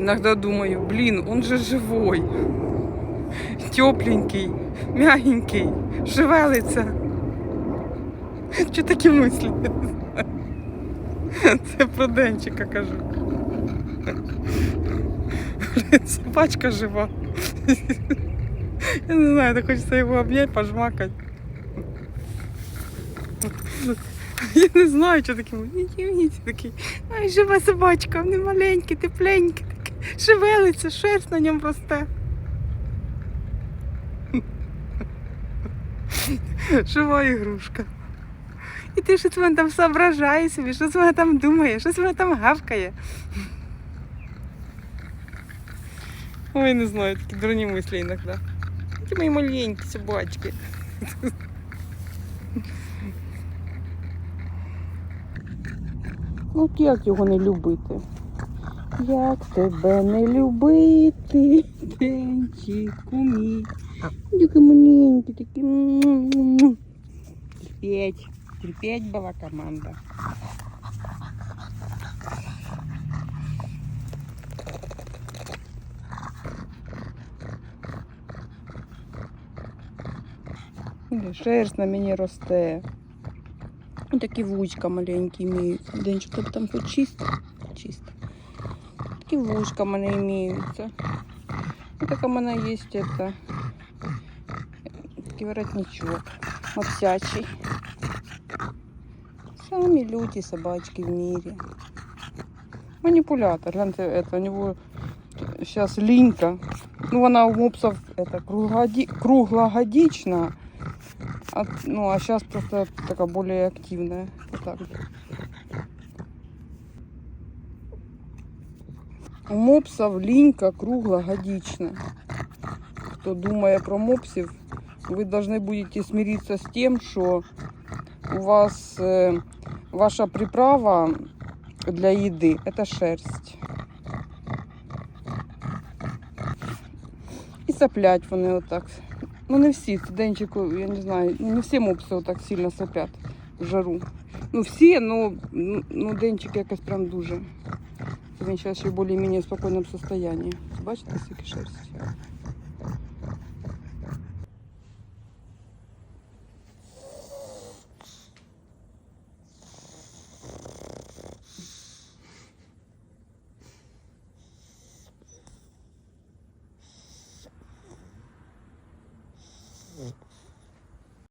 Иногда думаю, блин, он же живой. Тепленький, мягенький, шевелиться. Що такі мислі? Це про денчика кажу. Собачка жива. Я не знаю, так хочеться його обняти, пожмакати. Я не знаю, що таке. Ідіть такий. Ай, жива собачка, вони маленькі, тепленькі, такі. Шевелиться, шерсть на ньому росте. Жива ігрушка. І ти щось вона там соображає собі, щось вона там думає, щось вона там гавкає. Ой, не знаю, такі дурні мислі іноді. Ті мої маленькі собачки. Ну, як його не любити? Як тебе не любити, Денчику мій. Такий маленький, такий. м-м-м. Терпеть. Терпеть була команда. Де Шерсть на мені росте. Ось такі вузька маленькі імеються. Денчик, тебе там хоч чисто? Чисто. Такі вузька в мене імеються. Ось така в мене є это, такий воротничок мопсячий. Самі люті собачки в мире. Манипулятор. Гляньте, это, у него сейчас линька. Ну, она у мопсов это, круглогоди... круглогодична. А, ну, а сейчас просто такая более активная. Вот так. У мопсов линька круглогодична. Кто думая про мопсів, вы должны будете смириться с тем, что у вас э, ваша приправа для еды это шерсть. І соплять вони отак. Ну не всі, це денчику, я не знаю, ну, не всі мопси отак сильно соплять в жару. Ну всі, ну, ну денчик якось прям дуже. він зараз ще в більш-менш спокійному стані. Бачите, скільки шерсті? Mm-hmm.